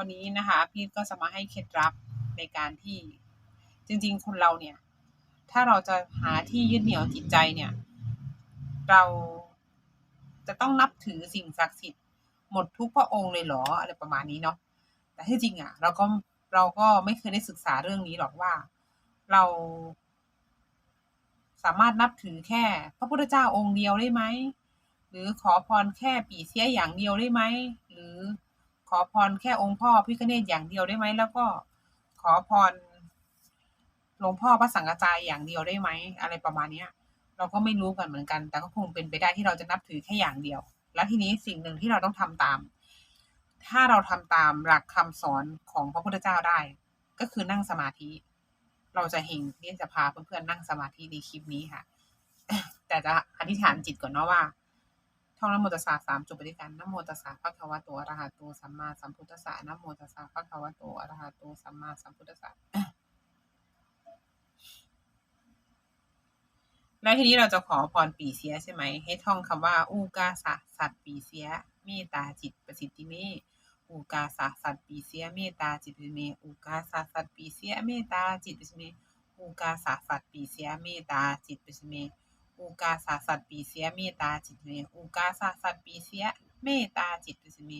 วันนี้นะคะพี่ก็จะมาให้เคล็ดลับในการที่จริงๆ คนเราเนี่ย ถ้าเราจะหาที่ยึดเหนี่ยวจิตใจเนี่ย เราจะต้องนับถือสิ่งศักดิ์สิทธิ์หมดทุกพระองค์เลยเหรออะไรประมาณนี้เนาะแต่ที่จริงอะ เราก็เราก็ไม่เคยได้ศึกษาเรื่องนี้หรอกว่าเรา สามารถนับถือแค่ พระพุทธเจ้าองค์เดียวได้ไหมหรือขอพรแค่ปีเสียอย่างเดียวได้ไหมหรือ ขอพรแค่องค์พ่อพิฆเนศอย่างเดียวได้ไหมแล้วก็ขอพรหลวงพ่อพระสังฆจายอย่างเดียวได้ไหมอะไรประมาณเนี้ย เราก็ไม่รู้กันเหมือนกัน แต่ก็คงเป็นไปได้ที่เราจะนับถือแค่อย่างเดียว แล้วทีนี้สิ่งหนึ่งที่เราต้องทำตาม ถ้าเราทำตามหลักคำสอนของพระพุทธเจ้าได้ ก็คือนั่งสมาธิ เราจะเห็นที่จะพาเพื่อนๆนั่งสมาธิในคลิปนี้ค่ะ แต่จะอธิษฐานจิตก่อนเนาะว่า ท่องนโมตัสสะสามจบไปด้วยกันนโมตัสสะภะคะวะโตอะระหะโตสัมมาสัมพุทธัสสะนโมตัสสะภะคะวะโตอะระหะโตสัมมาสัมพุทธัสสะแล้วทีนี้เราจะขอพรปีเสียใช่ไหม ให้ท่องคำว่า อูกาสะสัตปีเสียเมตตาจิตประสิทธิเมอูกาสะสัตปีเสียเมตตาจิตประสิทธิเมอูกาสะสัตปีเสียเมตตาจิตประสิทธิเมอูกาสะสัตปีเสียเมตตาจิตประสิทธิเม อูกาสะสัตปีเสียเมตตาจิตประสิทธิเมอูกาสะสัตปีเสียเมตตาจิตประสิเม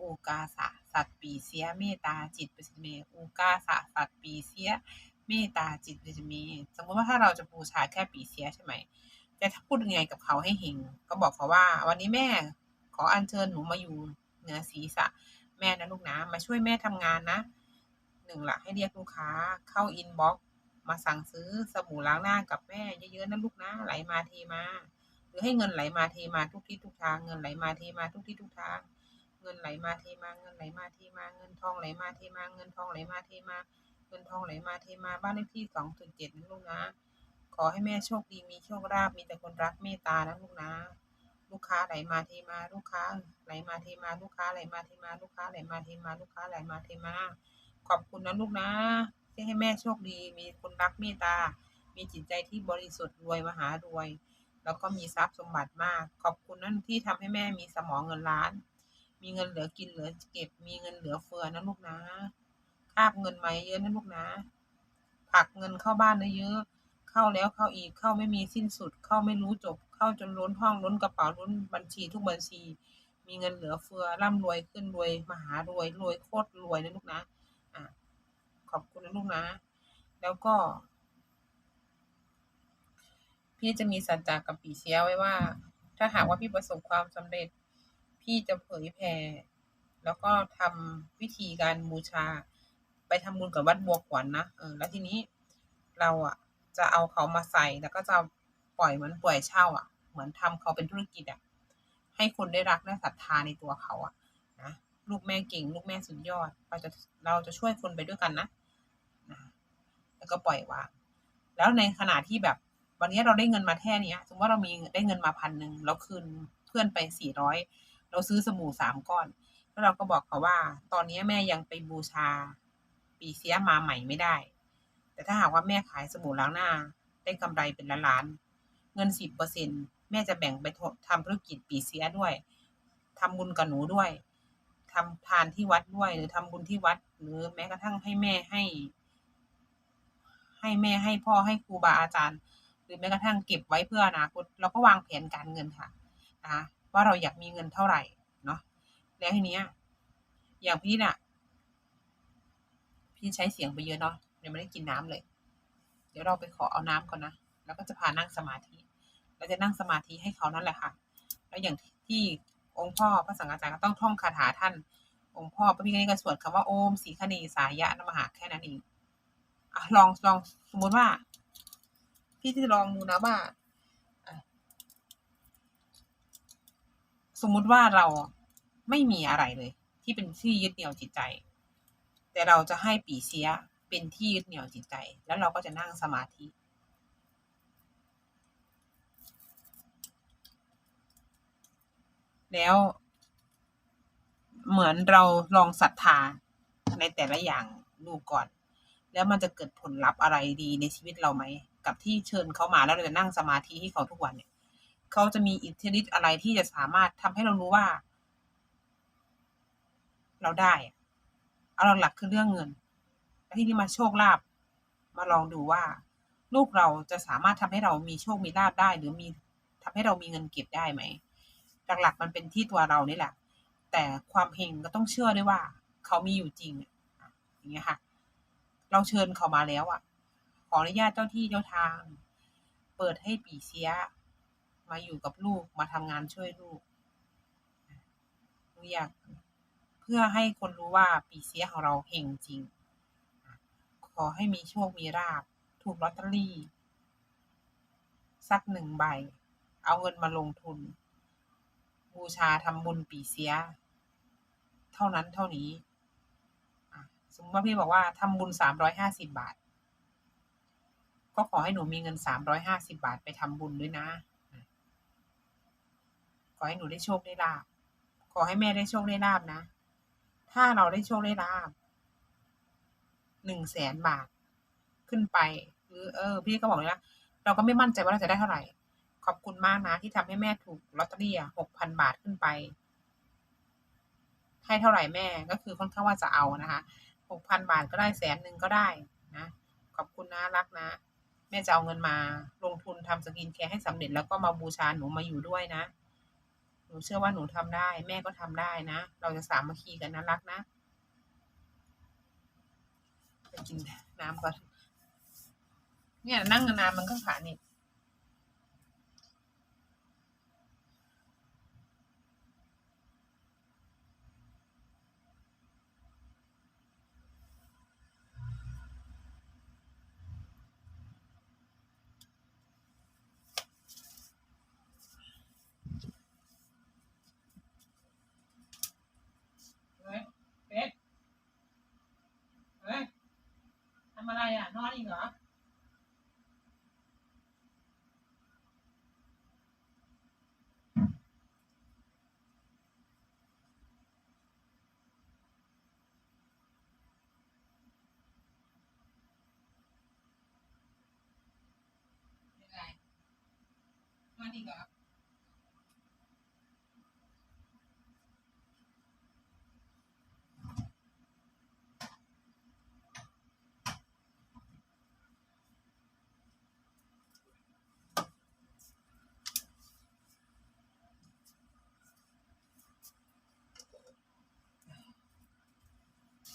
อูกาสะสัตปีเสียเมตตาจิตประสิเมอูกาสะสัตปีเสียเมตตาจิตจะมีสมมติว่าถ้าเราจะบูชาแค่ปีเสียใช่ไหมแต่ถ้าพูดยังไงกับเขาให้เฮงก็บอกเขาว่า วันนี้แม่ขออัญเชิญหนูมาอยู่เหนือศีรษะแม่นะลูกนะ มาช่วยแม่ทำงานนะหนึ่งละให้เรียกลูกค้าเข้าอินบ็อก มาสั่งซื้อสบู่ล้างหน้ากับแม่เยอะๆนะลูกนะไหลมาเทมา หรือให้เงินไหลมาเทมาทุกที่ทุกทางเงินไหลมาเทมาทุกที่ทุกทาง เงินไหลมาเทมาเงินไหลมาเทมาเงินทองไหลมาเทมาเงินทองไหลมาเทมาเงินทองไหลมาเทมาบ้านเลขที่สองจุดเจ็ดนะลูกนะ ขอให้แม่โชคดีมีโชคลาภมีแต่คนรักเมตตานะลูกนะ ลูกค้าไหลมาเทมาลูกค้าไหลมาเทมาลูกค้าไหลมาเทมาลูกค้าไหลมาเทมาลูกค้าไหลมาเทมา ขอบคุณนะลูกนะ ให้แม่โชคดี มีคนรักเมตตา มีจิตใจที่บริสุทธิ์รวยมหารวย แล้วก็มีทรัพย์สมบัติมาก ขอบคุณนั่นที่ทำให้แม่มีสมองเงินล้าน มีเงินเหลือกินเหลือเก็บ มีเงินเหลือเฟือนะลูกนะคาบเงินมาเยอะนะลูกนะผักเงินเข้าบ้านนะเยอะ เข้าแล้วเข้าอีกเข้าไม่มีสิ้นสุด เข้าไม่รู้จบ เข้าจนล้นห้องล้นกระเป๋าล้นบัญชีทุกบัญชี มีเงินเหลือเฟือร่ำรวยขึ้นรวยมหารวยรวยโคตรรวยนะลูกนะ ขอบคุณนะลูกนะ แล้วก็ พี่จะมีสัจจะกับปีเสียไว้ว่า ถ้าหากว่าพี่ประสบความสำเร็จ พี่จะเผยแผ่แล้วก็ทำวิธีการบูชา ไปทำบุญกับวัดบัวขวัญนนะเออแล้วทีนี้เราอะ จะเอาเขามาใส่แล้วก็จะปล่อยเหมือนปล่อยเช่า อะ เหมือนทำเขาเป็นธุรกิจอะให้คนได้รักและศรัทธาในตัวเขาอะนะลูกแม่เก่ง ลูกแม่สุดยอด เราจะเราจะช่วยคนไปด้วยกันนะ ก็ปล่อยวาง แล้วในขณะที่แบบวันนี้เราได้เงินมาแค่นี้สมมติว่าเรามีได้เงินมาพันหนึ่งเราคืนเพื่อนไปสี่ร้อยเราซื้อสบู่สามก้อน แล้วเราก็บอกเขาว่า ตอนนี้แม่ยังไปบูชา ปีเสียมาใหม่ไม่ได้ แต่ถ้าหากว่าแม่ขายสบู่ล้างหน้า ได้กำไรเป็นล้านๆเงินสิบเปอร์เซ็นแม่จะแบ่งไปทำธุรกิจปีเสียด้วยทำบุญกับหนูด้วยทำทานที่วัดด้วย หรือทำบุญที่วัด หรือแม้กระทั่งให้แม่ให้ ให้แม่ให้พ่อให้ครูบาอาจารย์ หรือแม้กระทั่งเก็บไว้เพื่ออนาคตเราก็วางแผนการเงินค่ะนะว่าเราอยากมีเงินเท่าไหร่เนาะแล้วทีเนี้ย อย่างพี่น่ะ พี่ใช้เสียงไปเยอะเนาะยังไม่ได้กินน้ำเลย เดี๋ยวเราไปขอเอาน้ำก่อนนะแล้วก็จะพานั่งสมาธิเราจะนั่งสมาธิให้เขานั่นแหละค่ะ แล้วอย่างที่องค์พ่อพระสังฆาจารย์ก็ต้องท่องคาถาท่าน องค์พ่อพระพิฆเนศก็สวดคำว่าโอมสีคเนสายะนมหาแค่นั้นเอง อะลองลองสมมติว่า พี่จะลองดูนะว่าสมมุติว่าเราไม่มีอะไรเลย ที่เป็นที่ยึดเหนี่ยวจิตใจ แต่เราจะให้ปีเสียเป็นที่ยึดเหนี่ยวจิตใจ แล้วเราก็จะนั่งสมาธิแล้ว เหมือนเราลองศรัทธาในแต่ละอย่างดูก่อน แล้วมันจะเกิดผลลัพธ์อะไรดีในชีวิตเราไหม กับที่เชิญเขามาแล้วเราจะนั่งสมาธิให้เขาทุกวันเนี่ยเขาจะมีอิทธิฤทธิ์อะไรที่จะสามารถทำให้เรารู้ว่า เราได้เอาหลักๆคือเรื่องเงินแล้วที่นี้มาโชคลาภมาลองดูว่า ลูกเราจะสามารถทำให้เรามีโชคมีลาภได้ หรือมีทำให้เรามีเงินเก็บได้ไหมหลักๆมันเป็นที่ตัวเรานี่แหละ แต่ความเฮงก็ต้องเชื่อด้วยว่า เขามีอยู่จริงอะอย่างเงี้ยค่ะ เราเชิญเขามาแล้วอะ ขออนุญาตเจ้าที่เจ้าทาง เปิดให้ปีเสีย มาอยู่กับลูกมาทำงานช่วยลูกหนูอยากเพื่อให้คนรู้ว่าปีเสียของเราเฮงจริง ขอให้มีโชคมีราบถูกลอตเตอรี่ สักหนึ่งใบ เอาเงินมาลงทุน บูชาทำบุญปีเสีย เท่านั้นเท่านี้ มมติว่าพี่บอกว่าทำบุญสามร้อยห้าสิบบาท ก็ขอให้หนูมีเงินสามร้อยห้าสิบาทไปทำบุญด้วยนะ ขอให้หนูได้โชคได้ลาบ ขอให้แม่ได้โชคได้ลาบนะ ถ้าเราได้โชคได้ลาบหนึ่งแสนบาทขึ้นไป หรือเออ พี่ก็บอกเลยนะเราก็ไม่มั่นใจว่าเราจะได้เท่าไหร่ ขอบคุณมากนะที่ทำให้แม่ถูกลอตเตอรี่หกพันบาทขึ้นไปให้เท่าไหร่แม่ก็คือค่อนข้างว่าจะเอานะคะ หกพันบาทก็ได้แสนหนึ่งก็ได้นะขอบคุณนะรักนะ แม่จะเอาเงินมาลงทุนทำสกินแคร์ให้สำเร็จแล้วก็มาบูชาหนูมาอยู่ด้วยนะ หนูเชื่อว่าหนูทำได้ แม่ก็ทำได้นะ เราจะสามัคคีกันนะรักนะไปกินน้ำก่อนเนี่ยนั่งนานมันก็ขาหนิบ เฮ้ยเป็ดเฮ้ยทำ อะไรอะ นอนอีกเหรอเป็นไรนอนอีกเหรอ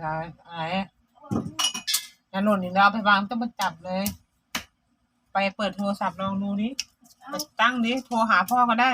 ไรอะไรอย่าหล่นอีกแล้วเอาไปวางต้องมาจับเลย ไปเปิดโทรศัพท์ลองดูดิไปตั้งดิโทรหาพ่อก็ได้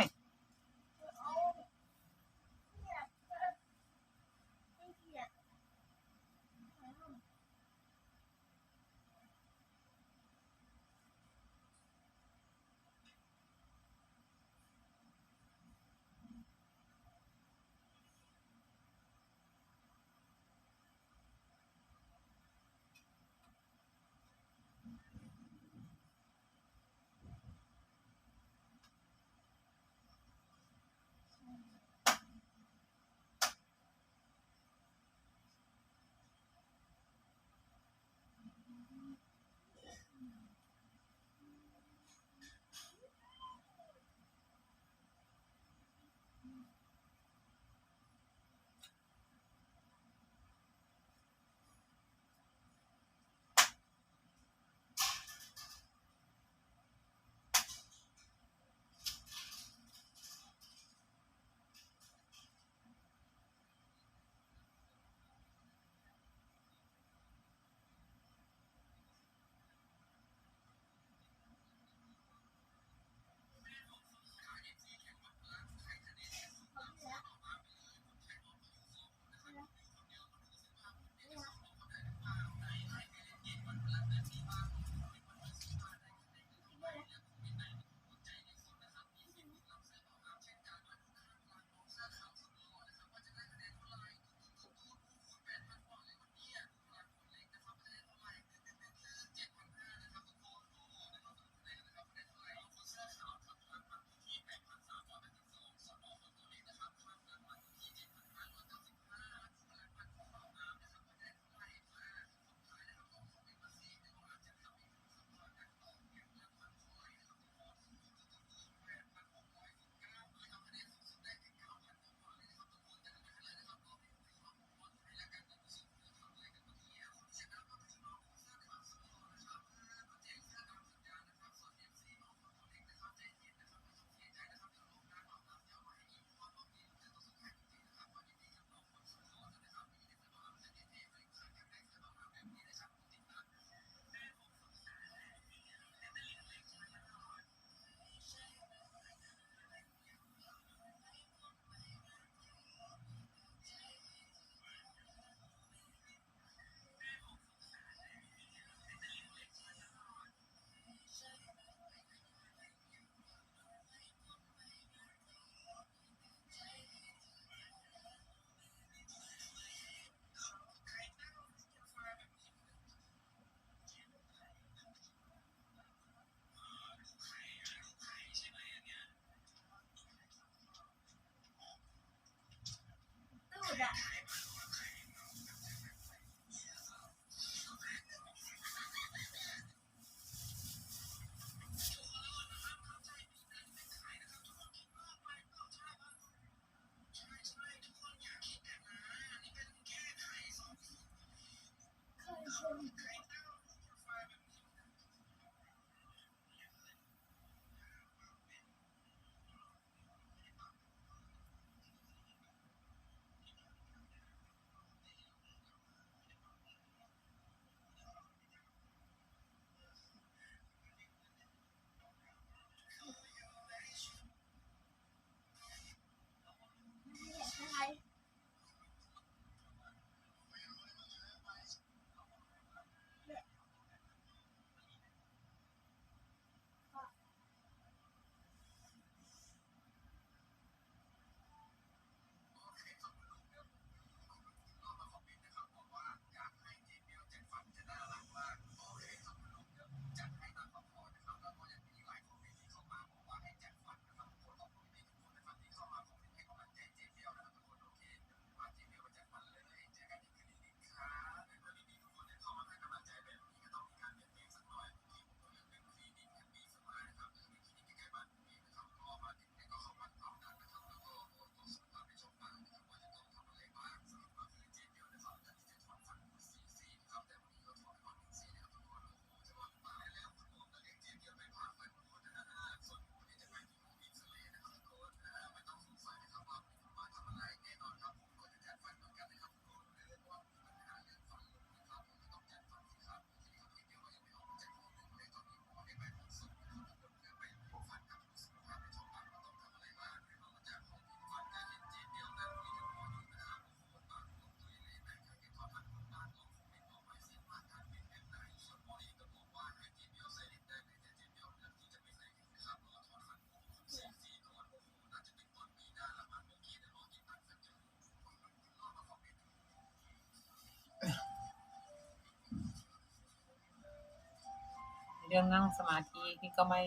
เรื่องนั่งสมาธิที่ก็ไม่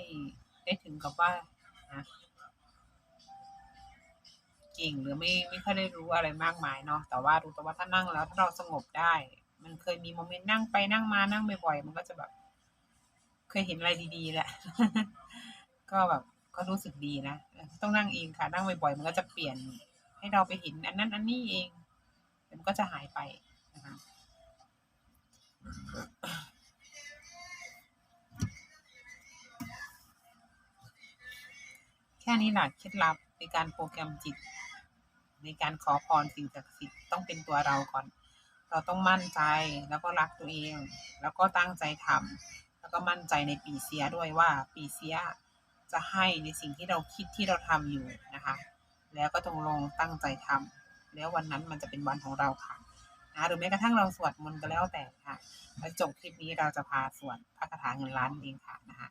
ได้ถึงกับว่านะเก่งหรือไม่ไม่ค่อยได้รู้อะไรมากมายเนาะแต่ว่ารู้แต่ว่าถ้านั่งแล้วถ้าเราสงบได้ มันเคยมีโมเมนต์นั่งไปนั่งมานั่งบ่อยๆมันก็จะแบบ เคยเห็นอะไรดีๆแหละ ก็แบบก็รู้สึกดีนะต้องนั่งเองค่ะ นั่งบ่อยๆมันก็จะเปลี่ยน ให้เราไปเห็นอันนั้น อันนี้เองมันก็จะหายไปนะคะ ค่นี้แหละเคล็ดลับในการโปรแกรมจิต ในการขอพรสิ่งศักดิ์สิทธิ์ต้องเป็นตัวเราก่อน เราต้องมั่นใจแล้วก็รักตัวเอง แล้วก็ตั้งใจทำแล้วก็มั่นใจในปีเสียด้วยว่าปีเสียจะให้ในสิ่งที่เราคิดที่เราทำอยู่นะคะ แล้วก็ต้องลงตั้งใจทำแล้ววันนั้นมันจะเป็นวันของเราค่ะนะหรือแม้กระทั่งเราสวดมนต์ก็แล้วแต่ค่ะแล้วจบคลิปนี้เราจะพาสวดพระคาถาเงินล้านเองค่ะนะคะ